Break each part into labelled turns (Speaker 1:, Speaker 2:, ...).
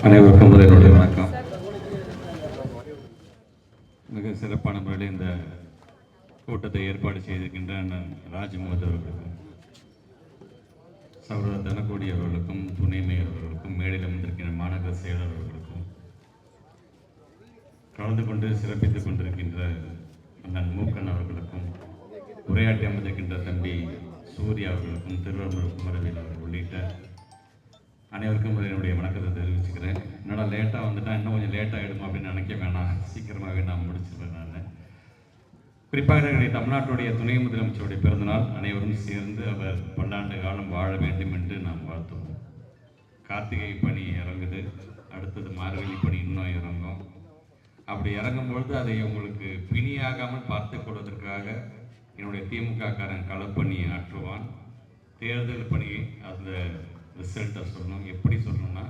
Speaker 1: அனைவருக்கும் முதலினுடைய வணக்கம். மிக சிறப்பான முறையில் இந்த கூட்டத்தை ஏற்பாடு செய்திருக்கின்ற அண்ணன் ராஜ்மோகன் அவர்களுக்கும் சௌர தனக்கோடி அவர்களுக்கும் துணை மேயர் அவர்களுக்கும் மேடையில் வந்திருக்கின்ற மாநகர செயலர் அவர்களுக்கும் கலந்து கொண்டு சிறப்பித்துக் கொண்டிருக்கின்ற அண்ணன் மூக்கன் அவர்களுக்கும் உரையாற்றி அமர்ந்திருக்கின்ற தம்பி சூர்யா அவர்களுக்கும் திருவள்ளுவர் குமரவேல் அவர்கள் உள்ளிட்ட அனைவருக்கும் என்னுடைய வணக்கத்தை தெரிவிச்சுக்கிறேன். என்னடா லேட்டாக வந்துட்டால் இன்னும் கொஞ்சம் லேட்டாக ஆகிடுமா அப்படின்னு நினைக்க வேணாம். சீக்கிரமாகவே நான் முடிச்சிடுறேன் நான். குறிப்பாக என்னுடைய தமிழ்நாட்டுடைய துணை முதலமைச்சருடைய பிறந்தநாள் அனைவரும் சேர்ந்து அவர் பல்லாண்டு காலம் வாழ வேண்டும் என்று நாம் வாழ்த்துவோம். கார்த்திகை பணி இறங்குது. அடுத்தது மார்கழி பணி இன்னும் இறங்கும். அப்படி இறங்கும் பொழுது அதை உங்களுக்கு பிணியாகாமல் பார்த்து கொள்வதற்காக என்னுடைய திமுக காரன் களப்பணி ஆற்றுவான். தேர்தல் பணி அந்த ரிசல்ட்டை சொல்லணும். எப்படி சொல்லணும்னா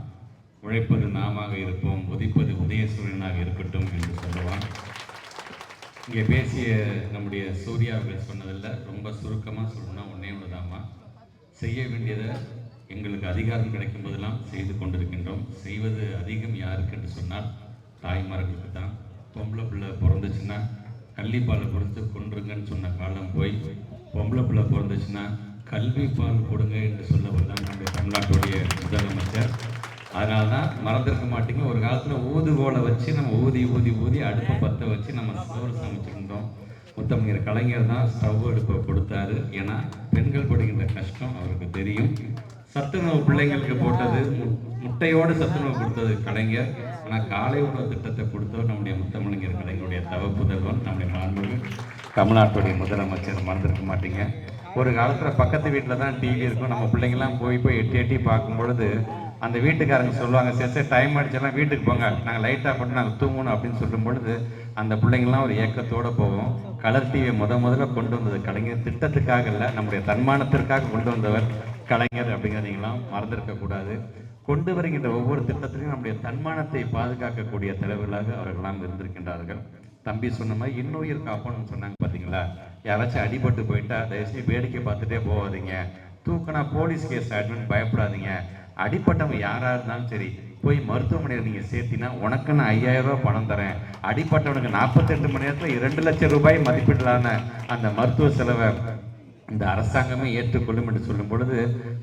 Speaker 1: உழைப்பது நாமாக இருப்போம் உதிப்பது உதயசூரியனாக இருக்கட்டும் என்று சொல்லுவான். இங்கே பேசிய நம்முடைய சூர்யா அவர்கள் சொன்னதில் ரொம்ப சுருக்கமாக சொல்லணும்னா ஒன்றே ஒன்றுதாம்மா செய்ய வேண்டியதை எங்களுக்கு அதிகாரம் கிடைக்கும் போதெல்லாம் செய்து கொண்டிருக்கின்றோம். செய்வது அதிகம் யாருக்கு என்று சொன்னால் தாய்மார்களுக்கு தான். பொம்பளை பிள்ளை பிறந்துச்சுன்னா கள்ளிப்பாலை பிறந்து கொன்றுங்கன்னு சொன்ன காலம் போய் பொம்பளை பிள்ளை பிறந்துச்சுன்னா கல்வி பால் கொடுங்க என்று சொன்னவர் தான் நம்முடைய தமிழ்நாட்டுடைய முதலமைச்சர் அதனால தான் மறந்துருக்க மாட்டீங்க. ஒரு காலத்தில் ஊதுகோலை வச்சு நம்ம ஊதி ஊதி ஊதி அடுப்பை பற்ற வச்சு நம்ம சோறு சமைச்சிருந்தோம். முத்தமிழர் கலைஞர் தான் ஸ்டவ் அடுப்பை கொடுத்தாரு. ஏன்னா பெண்கள் படுகின்ற கஷ்டம் அவருக்கு தெரியும். சத்துணவு பிள்ளைங்களுக்கு போட்டது மு- முட்டையோடு சத்துணவு கொடுத்தது கலைஞர். ஆனால் காலை உணவு திட்டத்தை கொடுத்தவர் நம்முடைய முத்தமிழர் கலைஞருடைய தவ புதல்வன் நம்முடைய மாண்புகள் தமிழ்நாட்டுடைய முதலமைச்சர். மறந்துருக்க மாட்டீங்க. ஒரு காலத்தில் பக்கத்து வீட்டில் தான் டிவி இருக்கும். நம்ம பிள்ளைங்கள்லாம் போய் போய் எட்டி எட்டி பார்க்கும் பொழுது அந்த வீட்டுக்காரங்க சொல்லுவாங்க சரி சரி டைம் ஆயிடுச்சுலாம் வீட்டுக்கு போங்க. நாங்கள் லைட்டாக போட்டு நாங்கள் தூங்கணும் அப்படின்னு சொல்லும் பொழுது அந்த பிள்ளைங்கள்லாம் ஒரு ஏக்கத்தோடு போவோம். கலர் டிவியை முத முதல்ல கொண்டு வந்தது கலைஞர். திட்டத்துக்காக இல்லை நம்முடைய தன்மானத்திற்காக கொண்டு வந்தவர் கலைஞர் அப்படிங்கிறதைங்களாம் மறந்துருக்கக்கூடாது கொண்டு வருகின்ற ஒவ்வொரு திட்டத்திலையும் நம்முடைய தன்மானத்தை பாதுகாக்கக்கூடிய தலைவர்களாக அவர்கள்லாம் இருந்திருக்கின்றார்கள். தம்பி சொன்ன மாதிரி இன்னுயிர் காப்போம்னு சொன்னாங்க பார்த்தீங்களா யாராச்சும் அடிபட்டு போயிட்டா தயவுசெய்து வேடிக்கை பார்த்துட்டே போகாதீங்க. தூக்கினா போலீஸ் கேஸ் ஆயிடும்னு பயப்படாதீங்க. அடிப்பட்டவங்க யாராக இருந்தாலும் சரி போய் மருத்துவமனையில் நீங்கள் சேர்த்தினா உனக்கு நான் ஐயாயிரம் ரூபாய் பணம் தரேன். அடிப்பட்டவனுக்கு நாற்பத்தெட்டு மணி நேரத்தில் இரண்டு லட்சம் ரூபாய் மதிப்பிடலான அந்த மருத்துவ செலவை இந்த அரசாங்கமே ஏற்றுக்கொள்ளும் என்று சொல்லும் பொழுது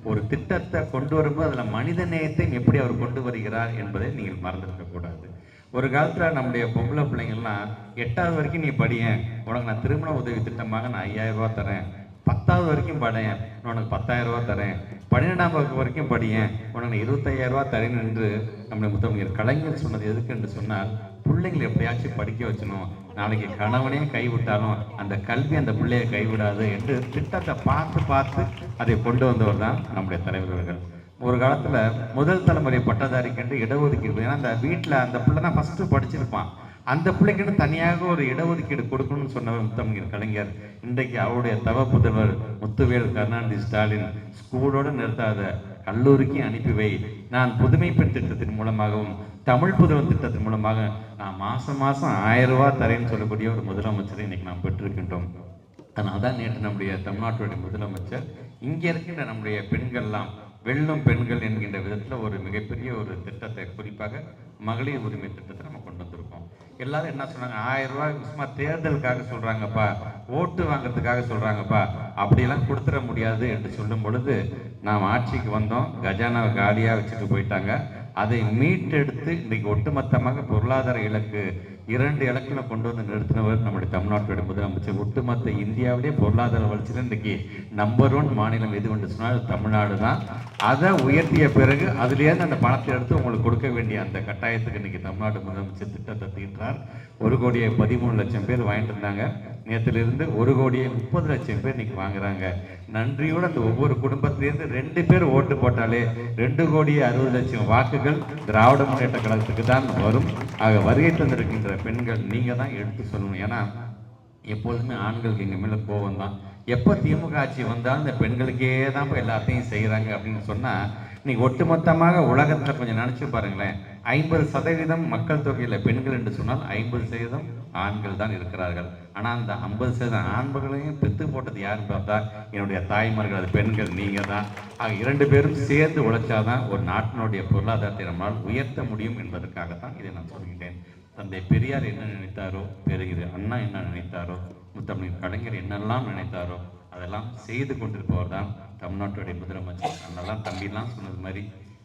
Speaker 1: ஒரு திட்டத்தை கொண்டு வரும்போது அதில் மனித நேயத்தையும் எப்படி அவர் கொண்டு வருகிறார் என்பதை நீங்கள் மறந்துருக்கக்கூடாது ஒரு காலத்தில் நம்முடைய பொம்பளை பிள்ளைங்கள்லாம் எட்டாவது வரைக்கும் நீ படியேன் உனக்கு நான் திருமண உதவி திட்டமாக நான் ஐயாயிரம் ரூபா தரேன். பத்தாவது வரைக்கும் படியேன் உனக்கு பத்தாயிரம் ரூபா தரேன். பன்னிரெண்டாம் வகுப்பு வரைக்கும் படியேன் உனக்கு நான் இருபத்தையாயிரம் ரூபா தரேன் என்று நம்முடைய முத்தமிழர் கலைஞர் சொன்னது எதுக்கு என்று சொன்னால் பிள்ளைங்களை எப்படியாச்சும் படிக்க வச்சணும். நாளைக்கு கணவனே கைவிட்டாலும் அந்த கல்வி அந்த பிள்ளையை கைவிடாது என்று திட்டத்தை பார்த்து பார்த்து அதை கொண்டு வந்தவர் தான் நம்முடைய தலைவர்கள் ஒரு காலத்தில் முதல் தலைமுறை பட்டதாரிக்கு இடஒதுக்கீடு ஏன்னா அந்த வீட்டில் அந்த பிள்ளை தான் ஃபஸ்ட்டு படிச்சிருப்பான். அந்த பிள்ளைக்குன்னு தனியாக ஒரு இடஒதுக்கீடு கொடுக்கணும்னு சொன்னவர் முத்தமிழர் கலைஞர் இன்றைக்கு அவருடைய தவ புதல்வர் முத்துவேல் கருணாநிதி ஸ்டாலின் ஸ்கூலோடு நிறுத்தாத கல்லூரிக்கு அனுப்பி வை. நான் புதுமை பெண் திட்டத்தின் மூலமாகவும் தமிழ் புதுவன் திட்டத்தின் மூலமாக நான் மாதம் மாதம் ஆயிரம் ரூபா தரேன்னு சொல்லக்கூடிய ஒரு முதலமைச்சரை இன்றைக்கி நாம் பெற்றிருக்கின்றோம். அதனால் தான் நேற்று நம்முடைய தமிழ்நாட்டுடைய முதலமைச்சர் இங்கே இருக்கின்ற நம்முடைய பெண்கள்லாம் வெல்லும் பெண்கள் என்கின்ற விதத்தில் ஒரு மிகப்பெரிய ஒரு திட்டத்தை குறிப்பாக மகளிர் உரிமை திட்டத்தை நம்ம கொண்டு வந்திருக்கோம். எல்லாரும் என்ன சொன்னாங்க? ஆயிரம் ரூபாய் சும்மா தேர்தலுக்காக சொல்கிறாங்கப்பா ஓட்டு வாங்குறதுக்காக சொல்கிறாங்கப்பா அப்படியெல்லாம் கொடுத்துட முடியாது என்று சொல்லும் பொழுது நாம் ஆட்சிக்கு வந்தோம் கஜானாவை காலியாக வச்சுட்டு போயிட்டாங்க. அதை மீட்டெடுத்து இன்றைக்கு ஒட்டுமொத்தமாக பொருளாதார இலக்கு இரண்டு இலக்கில் கொண்டு வந்து நிறுத்தினவர் நம்முடைய தமிழ்நாட்டுடைய முதலமைச்சர் ஒட்டுமொத்த இந்தியாவிலே பொருளாதார வளர்ச்சியில் இன்றைக்கு நம்பர் ஒன் மாநிலம் எது என்று சொன்னால் தமிழ்நாடு தான். அதை உயர்த்திய பிறகு அதுலேருந்து அந்த பணத்தை எடுத்து உங்களுக்கு கொடுக்க வேண்டிய அந்த கட்டாயத்துக்கு இன்றைக்கி தமிழ்நாடு முதலமைச்சர் திட்டத்தை தீர்த்தார். ஒரு கோடியே பதிமூணு லட்சம் பேர் வாங்கிட்டு இருந்தாங்க. நேற்றுலேருந்து ஒரு கோடியே முப்பது லட்சம் பேர் இன்றைக்கி வாங்குறாங்க. நன்றியோடு அந்த ஒவ்வொரு குடும்பத்திலேருந்து ரெண்டு பேர் ஓட்டு போட்டாலே ரெண்டு கோடியே அறுபது லட்சம் வாக்குகள் திராவிட முன்னேற்ற கழகத்துக்கு தான் வரும். ஆக வருகை தந்திருக்கின்ற பெண்கள் நீங்கள் தான் எடுத்து சொல்லணும். ஏன்னா எப்பொழுதுமே ஆண்களுக்கு எங்கள் மேலே கோபம் தான். எப்போ திமுக ஆட்சி வந்தாலும் இந்த பெண்களுக்கே தான் இப்போ எல்லாத்தையும் செய்கிறாங்க அப்படின்னு சொன்னால் இன்னைக்கு ஒட்டுமொத்தமாக உலகத்தில் கொஞ்சம் நினச்சி பாருங்களேன். ஐம்பது சதவீதம் மக்கள் தொகையில் பெண்கள் என்று சொன்னால் ஐம்பது சதவீதம் ஆண்கள் தான் இருக்கிறார்கள். ஆனால் அந்த ஐம்பது சதவீதம் ஆண்களையும் பெத்து போட்டது யாருன்னு பார்த்தா என்னுடைய தாய்மார்கள் அது பெண்கள் நீங்கள் தான். ஆக இரண்டு பேரும் சேர்ந்து உழைச்சாதான் ஒரு நாட்டினுடைய பொருளாதாரத்தை நம்மால் உயர்த்த முடியும் என்பதற்காகத்தான் இதை நான் சொல்கிறேன். தந்தை பெரியார் என்ன நினைத்தாரோ பெருகிற அண்ணா என்ன நினைத்தாரோ முத்தமிழ் கலைஞர் என்னெல்லாம் நினைத்தாரோ அதெல்லாம் செய்து கொண்டிருப்பவர் தான் தமிழ்நாட்டுடைய முதலமைச்சர். அதெல்லாம் தம்பிலாம் சொன்னது மாதிரி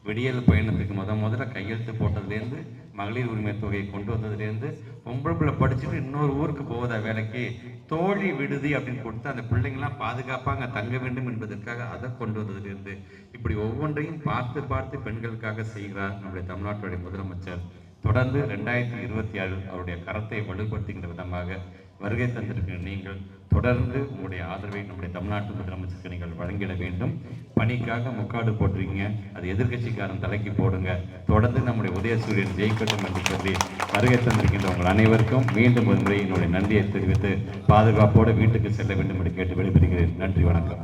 Speaker 1: விடியல் பயணத்துக்கு முத முதல்ல கையெழுத்து போட்டதுலேருந்து மகளிர் உரிமை தொகையை கொண்டு வந்ததுலேருந்து பொம்பளை பிள்ளை படிச்சுட்டு இன்னொரு ஊருக்கு போவதா வேலைக்கு தோழி விடுதி அப்படின்னு கொடுத்து அந்த பிள்ளைங்களாம் பாதுகாப்பாக அங்கே தங்க வேண்டும் என்பதற்காக அதை கொண்டு வந்ததுலேருந்து இப்படி ஒவ்வொன்றையும் பார்த்து பார்த்து பெண்களுக்காக செய்கிறார் நம்முடைய தமிழ்நாட்டுடைய முதலமைச்சர். தொடர்ந்து ரெண்டாயிரத்தி இருபத்தி ஆறு அவருடைய கரத்தை வலுப்படுத்துகின்ற விதமாக வருகை தந்திருக்கிற நீங்கள் தொடர்ந்து உங்களுடைய ஆதரவை நம்முடைய தமிழ்நாட்டு முதலமைச்சருக்கு நீங்கள் வழங்கிட வேண்டும். பணிக்காக முக்காடு போட்டிருக்கீங்க. அது எதிர்க்கட்சிக்காரன் தலைக்கு போடுங்க. தொடர்ந்து நம்முடைய உதயசூரியன் ஜெயிக்கட்டும் என்று சொல்லி வருகை தந்திருக்கின்ற உங்கள் அனைவருக்கும் மீண்டும் ஒரு முறை என்னுடைய நன்றியை தெரிவித்து பாதுகாப்போடு வீட்டுக்கு செல்ல வேண்டும் என்று கேட்டு வெளிப்படுகிறேன் நன்றி வணக்கம்.